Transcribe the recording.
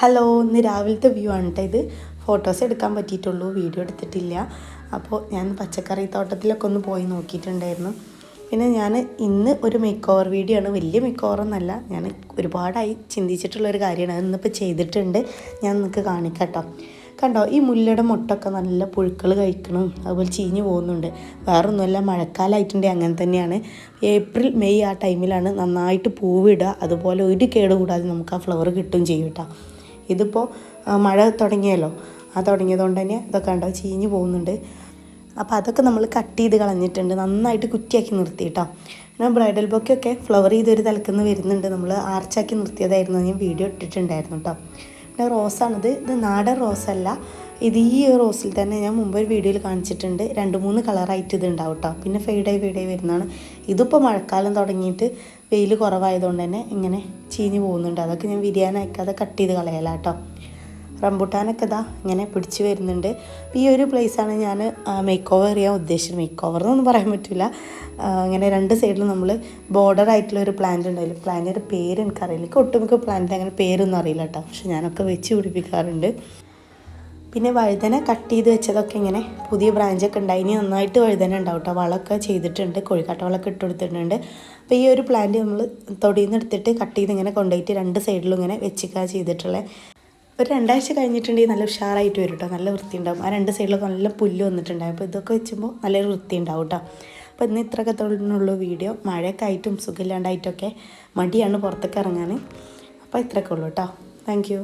Hello ഇന്ന് രാവിലത്തെ view ആണ് കേട്ടോ ഇത്. ഫോട്ടോസ് എടുക്കാൻ പറ്റിയിട്ടുള്ളൂ വീഡിയോ എടുത്തിട്ടില്ല. അപ്പോൾ ഞാൻ പച്ചക്കറി തോട്ടത്തിലൊക്കെ ഒന്ന് പോയി നോക്കിയിട്ടുണ്ടായിരുന്നു. പിന്നെ ഞാൻ ഇന്ന് ഒരു മേക്ക് ഓവർ വീഡിയോ ആണ്. വലിയ മേക്ക് ഓവർ എന്നല്ല ഞാൻ ഒരുപാടായി ചിന്തിച്ചിട്ടുള്ള ഒരു കാര്യമാണ്. അത് ഇന്നിപ്പോൾ ചെയ്തിട്ടുണ്ട്. ഞാൻ നിങ്ങൾക്ക് കാണിക്കാം കേട്ടോ കണ്ടോ ഈ മുല്ലയുടെ മുട്ടൊക്കെ നല്ല പുഴുക്കൾ കഴിക്കണം. അതുപോലെ ചീഞ്ഞു പോകുന്നുണ്ട്. വേറൊന്നുമല്ല മഴക്കാലമായിട്ടുണ്ട് അങ്ങനെ തന്നെയാണ്. ഏപ്രിൽ മെയ് ആ ടൈമിലാണ് നന്നായിട്ട് പൂവിടുക. അതുപോലെ ഒരു കേട് കൂടാതെ നമുക്ക് ആ ഫ്ലവർ കിട്ടും ചെയ്യും കേട്ടോ ഇതിപ്പോൾ മഴ തുടങ്ങിയല്ലോ. ആ തുടങ്ങിയതുകൊണ്ട് തന്നെ ഇതൊക്കെ കണ്ടോ ചീഞ്ഞു പോകുന്നുണ്ട്. അപ്പോൾ അതൊക്കെ നമ്മൾ കട്ട് ചെയ്ത് കളഞ്ഞിട്ടുണ്ട്. നന്നായിട്ട് കുറ്റിയാക്കി നിർത്തി കേട്ടോ പിന്നെ ബ്രൈഡൽ ബൊക്കെയൊക്കെ ഫ്ലവർ ചെയ്തൊരു തലക്കുന്ന് വരുന്നുണ്ട്. നമ്മൾ ആർച്ചാക്കി നിർത്തിയതായിരുന്നു. ഞാൻ വീഡിയോ ഇട്ടിട്ടുണ്ടായിരുന്നു കേട്ടോ പിന്നെ റോസാണിത് ഇത് നാടൻ റോസല്ല ഇത് ഈ റോസിൽ തന്നെ ഞാൻ മുമ്പ് ഒരു വീഡിയോയിൽ കാണിച്ചിട്ടുണ്ട്. രണ്ട് മൂന്ന് കളറായിട്ട് ഇത് ഉണ്ടാവും കേട്ടോ പിന്നെ ഫെയ്ഡായി ഫെയ്ഡായി വരുന്നതാണ്. ഇതിപ്പോൾ മഴക്കാലം തുടങ്ങിയിട്ട് വെയിൽ കുറവായതുകൊണ്ട് തന്നെ ഇങ്ങനെ ചീഞ്ഞ് പോകുന്നുണ്ട്. അതൊക്കെ ഞാൻ വിരിയാൻ അയക്കാതെ കട്ട് ചെയ്ത് കളയല കേട്ടോ റംബുട്ടാനൊക്കെ ഇതാ ഇങ്ങനെ പിടിച്ച് വരുന്നുണ്ട്. ഈ ഒരു പ്ലേസാണ് ഞാൻ മേക്ക് ഓവർ ചെയ്യാൻ ഉദ്ദേശിച്ചത്. മേക്ക് ഓവർ എന്നൊന്നും പറയാൻ പറ്റില്ല അങ്ങനെ രണ്ട് സൈഡിലും നമ്മൾ ബോർഡർ ആയിട്ടുള്ള ഒരു പ്ലാന്റ് ഉണ്ടായില്ല പ്ലാന്റിന്റെ പേര് എനിക്കറിയില്ല. എനിക്ക് ഒട്ടുമിക്ക പ്ലാന്റിന്റെ അങ്ങനെ പേരൊന്നും അറിയില്ല കേട്ടോ പക്ഷെ ഞാനൊക്കെ വെച്ച് പിടിപ്പിക്കാറുണ്ട്. പിന്നെ വഴുതന കട്ട് ചെയ്ത് വെച്ചതൊക്കെ ഇങ്ങനെ പുതിയ ബ്രാഞ്ചൊക്കെ ഉണ്ടായി. ഇനി നന്നായിട്ട് വഴുതന ഉണ്ടാവും കേട്ടോ വളമൊക്കെ ചെയ്തിട്ടുണ്ട്. കോഴിക്കാട്ട വളമൊക്കെ ഇട്ട് കൊടുത്തിട്ടുണ്ട്. അപ്പോൾ ഈ ഒരു പ്ലാന്റ് നമ്മൾ തൊടിയിൽ നിന്ന് എടുത്തിട്ട് കട്ട് ചെയ്ത് ഇങ്ങനെ കൊണ്ടുപോയിട്ട് രണ്ട് സൈഡിലും ഇങ്ങനെ വെച്ചിക്കുക ചെയ്തിട്ടുള്ളത് ഒരു രണ്ടാഴ്ച കഴിഞ്ഞിട്ടുണ്ടെങ്കിൽ നല്ല ഉഷാറായിട്ട് വരും കേട്ടോ നല്ല വൃത്തി ഉണ്ടാവും. ആ രണ്ട് സൈഡിലൊക്കെ നല്ല പുല്ല് വന്നിട്ടുണ്ടാവും. അപ്പോൾ ഇതൊക്കെ വെച്ചുമ്പോൾ നല്ലൊരു വൃത്തി ഉണ്ടാവും കേട്ടോ അപ്പോൾ ഇന്ന് ഇത്രയൊക്കെ തൊഴിലിനുള്ള വീഡിയോ. മഴയൊക്കെ ആയിട്ടും സുഖമില്ലാണ്ടായിട്ടൊക്കെ മടിയാണ് പുറത്തേക്ക് ഇറങ്ങാൻ അപ്പോൾ ഇത്രയൊക്കെ ഉള്ളൂ കേട്ടോ താങ്ക്